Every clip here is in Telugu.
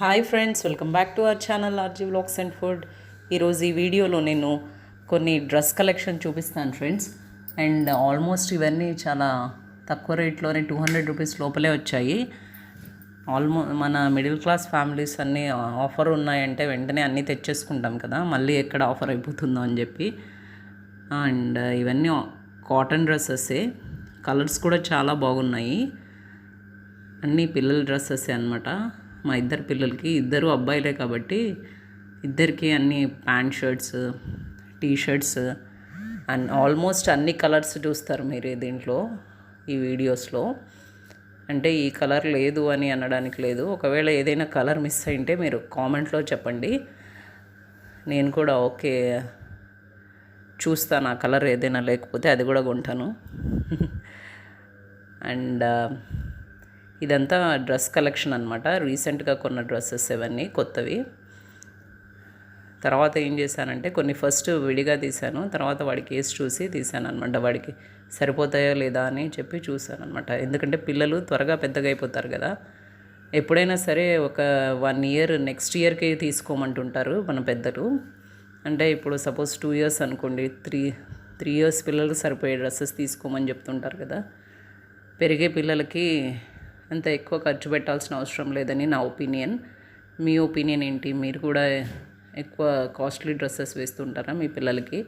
Hi friends welcome back to our channel RG vlogs and food. ఈరోజు ఈ వీడియోలో నేను కొన్ని డ్రెస్ కలెక్షన్ చూపిస్తాను ఫ్రెండ్స్. అండ్ ఆల్మోస్ట్ ఇవన్నీ చాలా తక్కువ రేట్లోనే టూ హండ్రెడ్ రూపీస్ లోపలే వచ్చాయి. ఆల్మో మన మిడిల్ క్లాస్ ఫ్యామిలీస్ అన్నీ ఆఫర్ ఉన్నాయంటే వెంటనే అన్నీ తెచ్చేసుకుంటాం కదా మళ్ళీ ఎక్కడ ఆఫర్ అయిపోతుందో అని చెప్పి. అండ్ ఇవన్నీ కాటన్ డ్రెస్సెసే. కలర్స్ కూడా చాలా బాగున్నాయి. అన్నీ పిల్లల డ్రెస్సెస్ అనమాట మా ఇద్దరు పిల్లలకి ఇద్దరు అబ్బాయిలే కాబట్టి ఇద్దరికి అన్ని pant shirts T shirts and almost అన్ని కలర్స్ చూస్తారు మీరు దీంట్లో ఈ వీడియోస్లో. అంటే ఈ కలర్ లేదు అని అనడానికి లేదు. ఒకవేళ ఏదైనా కలర్ మిస్ అయింటే మీరు కామెంట్లో చెప్పండి. నేను కూడా ఓకే చూస్తాను ఆ కలర్ ఏదైనా లేకపోతే అది కూడా కొంటాను. అండ్ ఇదంతా డ్రెస్ కలెక్షన్ అనమాట రీసెంట్గా కొన్న డ్రెస్సెస్ ఇవన్నీ కొత్తవి. తర్వాత ఏం చేశానంటే కొన్ని ఫస్ట్ విడిగా తీశాను. తర్వాత వాడి కేసు చూసి తీశాను అనమాట వాడికి సరిపోతాయో లేదా అని చెప్పి చూశాను అనమాట ఎందుకంటే పిల్లలు త్వరగా పెద్దగా అయిపోతారు కదా. ఎప్పుడైనా సరే ఒక వన్ ఇయర్ నెక్స్ట్ ఇయర్కి తీసుకోమంటుంటారు మన పెద్దలు. అంటే ఇప్పుడు సపోజ్ టూ ఇయర్స్ అనుకోండి త్రీ త్రీ ఇయర్స్ పిల్లలు సరిపోయే డ్రెస్సెస్ తీసుకోమని చెప్తుంటారు కదా. పెరిగే పిల్లలకి అంత ఎక్కువ ఖర్చు పెట్టాల్సిన అవసరం లేదని నా ఒపీనియన్. మీ ఒపీనియన్ ఏంటి? మీరు కూడా ఎక్కువ కాస్ట్లీ డ్రెస్సెస్ వేస్తుంటారా మీ పిల్లలకి?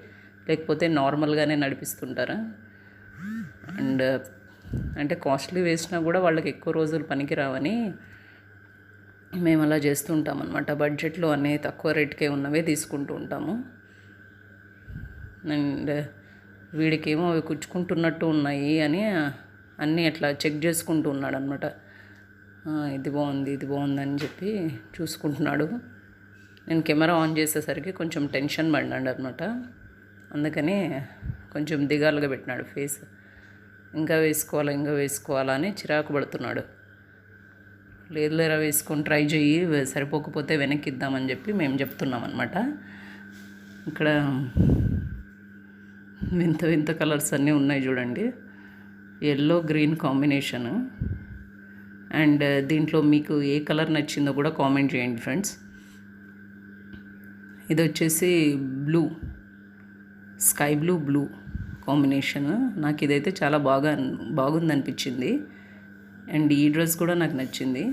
లేకపోతే నార్మల్గానే నడిపిస్తుంటారా? అండ్ అంటే కాస్ట్లీ వేసినా కూడా వాళ్ళకి ఎక్కువ రోజులు పనికి రావని మేము అలా చేస్తుంటాం అనమాట బడ్జెట్లో అన్నీ తక్కువ రేట్కే ఉన్నవే తీసుకుంటూ ఉంటాము. అండ్ వీడికేమో అవి కుచ్చుకుంటున్నట్టు ఉన్నాయి అని అన్నీ అట్లా చెక్ చేసుకుంటూ ఉన్నాడు అనమాట ఇది బాగుంది ఇది బాగుందని చెప్పి చూసుకుంటున్నాడు. నేను కెమెరా ఆన్ చేసేసరికి కొంచెం టెన్షన్ పడినాడు అనమాట అందుకని కొంచెం దిగాలుగా పెట్టినాడు ఫేస్. ఇంకా వేసుకోవాలా ఇంకా వేసుకోవాలా అని చిరాకు పడుతున్నాడు. లేదు లేరా వేసుకొని ట్రై చేయి సరిపోకపోతే వెనక్కి ఇద్దామని చెప్పి మేము చెప్తున్నాం అనమాట ఇక్కడ వింత వింత కలర్స్ అన్నీ ఉన్నాయి చూడండి. ఎల్లో గ్రీన్ కాంబినేషన్ అండ్ దీంట్లో మీకు ఏ కలర్ నచ్చిందో కూడా కామెంట్ చేయండి ఫ్రెండ్స్ ఇది వచ్చేసి blue sky blue blue combination నాకు ఇదైతే చాలా బాగా బాగుంది అనిపించింది అండ్ ఈ డ్రెస్ కూడా నాకు నచ్చింది.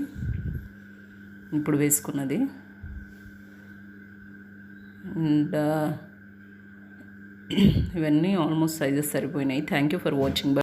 ఇప్పుడు వేసుకున్నది. అండ్ uh, ఇవన్నీ almost sizes సరిపోయినాయి. Thank you for watching